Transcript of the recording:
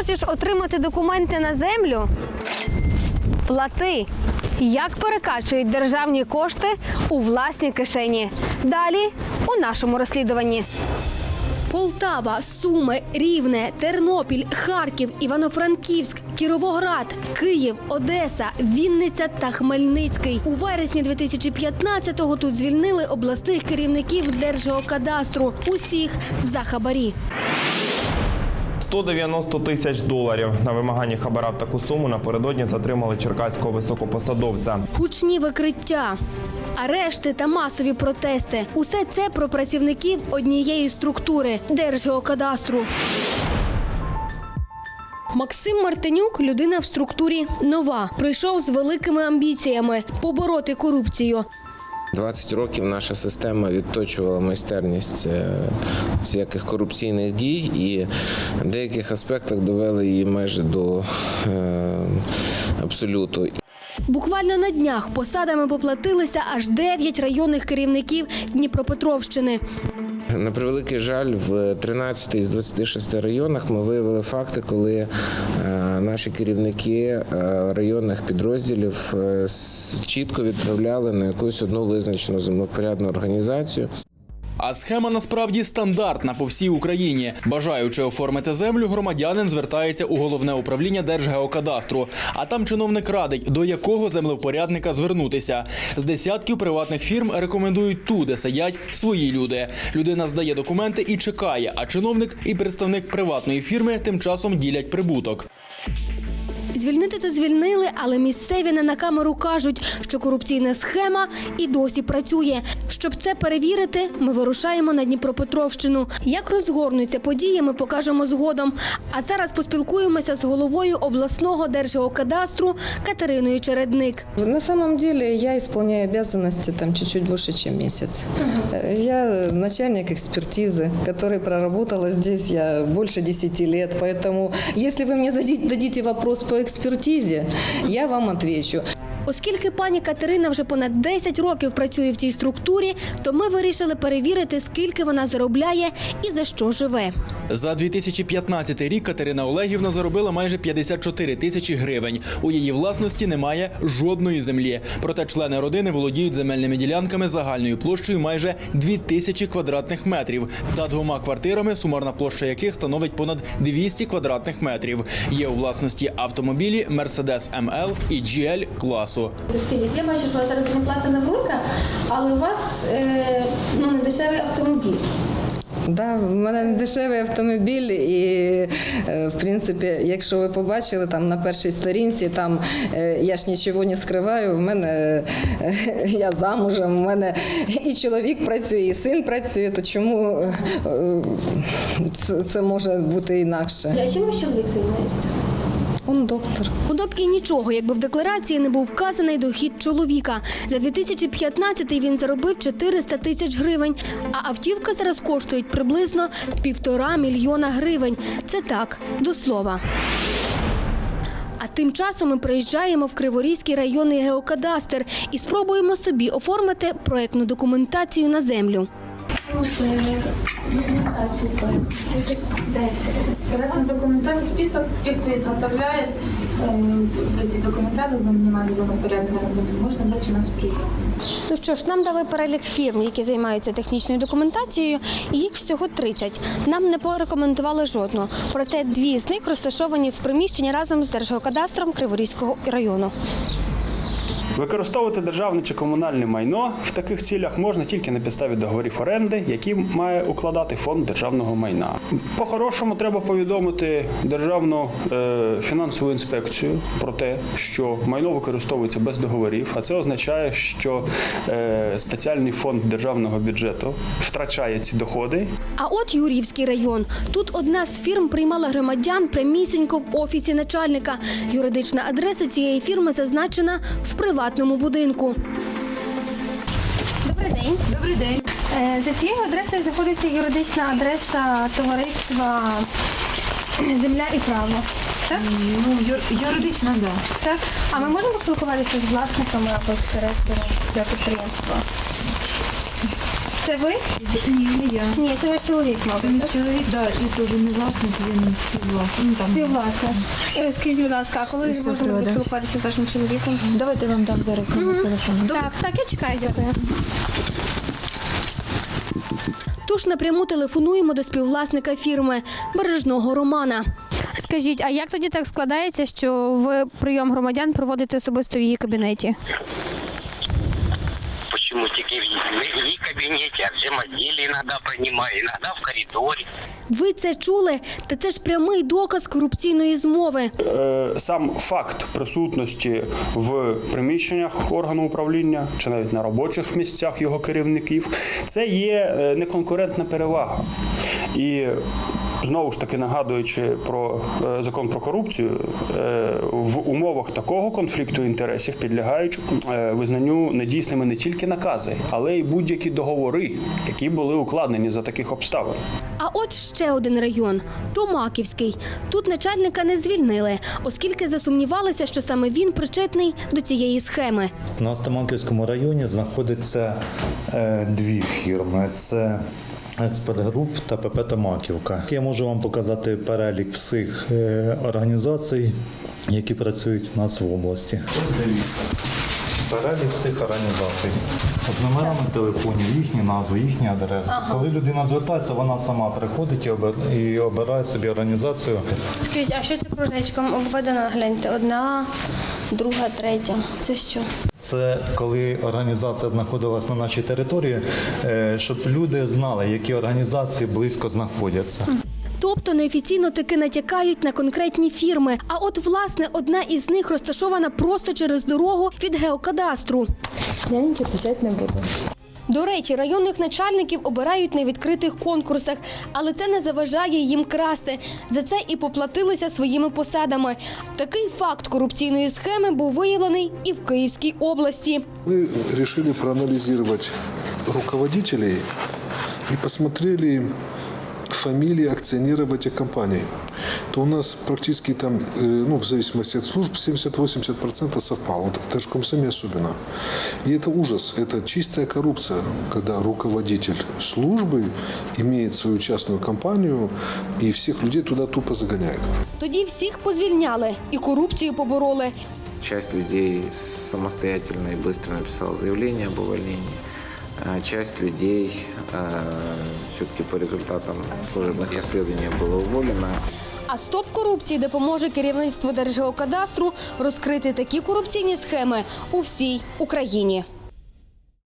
Хочеш отримати документи на землю? Плати. Як перекачують державні кошти у власні кишені? Далі у нашому розслідуванні. Полтава, Суми, Рівне, Тернопіль, Харків, Івано-Франківськ, Кіровоград, Київ, Одеса, Вінниця та Хмельницький. У вересні 2015-го тут звільнили обласних керівників Держгеокадастру. Усіх за хабарі. 190 тисяч доларів на вимаганні хабара в таку суму напередодні затримали черкаського високопосадовця. Гучні викриття. Арешти та масові протести усе це про працівників однієї структури Держгеокадастру. Максим Мартинюк людина в структурі нова. Прийшов з великими амбіціями побороти корупцію. 20 років наша система відточувала майстерність е, всяких корупційних дій і в деяких аспектах довели її майже до е, абсолюту. Буквально на днях посадами поплатилися аж 9 районних керівників Дніпропетровщини. На превеликий жаль, в 13 із 26 районах ми виявили факти, коли е, наші керівники е, районних підрозділів е, чітко відправляли на якусь одну визначену землепорядну організацію. А схема насправді стандартна по всій Україні. Бажаючи оформити землю, громадянин звертається у головне управління Держгеокадастру. А там чиновник радить, до якого землевпорядника звернутися. З десятків приватних фірм рекомендують ту, де сидять свої люди. Людина здає документи і чекає, а чиновник і представник приватної фірми тим часом ділять прибуток. Звільнити то звільнили, але місцеві не на камеру кажуть, що корупційна схема і досі працює. Щоб це перевірити, ми вирушаємо на Дніпропетровщину. Як розгорнуться події, ми покажемо згодом. А зараз поспілкуємося з головою обласного держгеокадастру Катериною Чередник. На самом деле я исполняю обязанности там чуть-чуть больше, чем месяц. Э, Я начальник экспертизы, который проработала здесь я больше 10 лет. Поэтому, если вы мне задите- дадите вопрос по экспертизе, я вам отвечу. Оскільки пані Катерина вже понад 10 років працює в цій структурі, то ми вирішили перевірити, скільки вона заробляє і за що живе. За 2015 рік Катерина Олегівна заробила майже 54 тисячі гривень. У її власності немає жодної землі. Проте члени родини володіють земельними ділянками загальною площею майже 2 тисячі квадратних метрів та двома квартирами, сумарна площа яких становить понад 200 квадратних метрів. Є у власності автомобілі Mercedes ML і GL класу. Скажіть, я бачу, що у вас заробітна плата невелика, але у вас е, ну, не дешевий автомобіль. Да, в мене не дешевий автомобіль, і е, в принципі, якщо ви побачили там на першій сторінці, там е, я ж нічого не скриваю. В мене е, я замужем, в мене і чоловік працює, і син працює. То чому це, це може бути інакше? А чим ваш чоловік займається? Он доктор. Худо б і нічого, якби в декларації не був вказаний дохід чоловіка. За 2015 він заробив 400 тисяч гривень, а автівка зараз коштує приблизно півтора мільйона гривень. Це так, до слова. А тим часом ми приїжджаємо в Криворізький районний геокадастр і спробуємо собі оформити проектну документацію на землю. Проектна документація, список тих, хто її зготовляє, е, ці документації займають землепорядну роботу, можна взяти нас приїхати. Ну що ж, нам дали перелік фірм, які займаються технічною документацією, і їх всього 30. Нам не порекомендували жодну. Проте дві з них розташовані в приміщенні разом з Держгеокадастром Криворізького району. Використовувати державне чи комунальне майно в таких цілях можна тільки на підставі договорів оренди, які має укладати фонд державного майна. По-хорошому треба повідомити державну е, фінансову інспекцію про те, що майно використовується без договорів, а це означає, що е, спеціальний фонд державного бюджету втрачає ці доходи А от Юрівський район. Тут одна з фірм приймала громадян прямісінько в офісі начальника. Юридична адреса цієї фірми зазначена в приватному будинку. Добрий день. Добрий день. Е, За цією адресою знаходиться юридична адреса товариства Земля і право. Так? Ну, юр- юридично, да. Так. А ми можемо поспілкуватися з власниками або з директором для підприємства? Це ви? Ні, не я. Ні, це ваш чоловік, Це мабуть. мій чоловік, да, і теж не власник, він співвласник. Ну, там. Співвласник. Е, Скажіть, будь ласка, а коли можна буде приводу. спілкуватися з вашим чоловіком? Давайте я вам дам зараз номер телефону. Так, так, я чекаю, дякую. Тож напряму телефонуємо до співвласника фірми бережного Романа. Скажіть, а як тоді так складається, що ви прийом громадян проводите особисто в її кабінеті? Почему тільки в її, кабінеті, а в взаимоділі іноді приймаю, іноді в коридорі. Ви це чули? Та це ж прямий доказ корупційної змови. Е, Сам факт присутності в приміщеннях органу управління чи навіть на робочих місцях його керівників це є е, неконкурентна перевага. І знову ж таки нагадуючи про е, закон про корупцію, е, в умовах такого конфлікту інтересів підлягають е, визнанню недійсними не тільки накази, але й будь-які договори, які були укладені за таких обставин. А от ще один район Томаківський. Тут начальника не звільнили, оскільки засумнівалися, що саме він причетний до цієї схеми. На Стаманківському районі знаходиться дві фірми: це Експерт Груп та ПП Томаківка. Я можу вам показати перелік всіх е, організацій, які працюють у нас в області. Ось дивіться. Перелік всіх організацій з номерами телефонів, їхні назви, їхні адреси. Коли людина звертається, вона сама приходить і і обирає собі організацію. Скажіть, а що це кружечком обведено? Гляньте, одна, друга, третя. Це що? Це коли організація знаходилась на нашій території, е, щоб люди знали, які організації близько знаходяться. Тобто неофіційно таки натякають на конкретні фірми. А от власне одна із них розташована просто через дорогу від геокадастру. Я нічого не буду. До речі, районних начальників обирають на відкритих конкурсах, але це не заважає їм красти. За це і поплатилися своїми посадами. Такий факт корупційної схеми був виявлений і в Київській області. Мы решили проанализировать руководителей и посмотрели фамилии акционеров этих компаний. То у нас практически там, э, ну, в зависимости от служб, 70-80% совпало. Вот в Держкомсоме особенно. И это ужас, это чистая коррупция, когда руководитель службы имеет свою частную компанию и всех людей туда тупо загоняет. Тоді всіх позвільняли і корупцію побороли. Часть людей самостоятельно и быстро написала заявление об увольнении. А Часть людей все-таки по результатам служебных расследований была уволена. А стоп корупції допоможе керівництву Держгеокадастру розкрити такі корупційні схеми у всій Україні.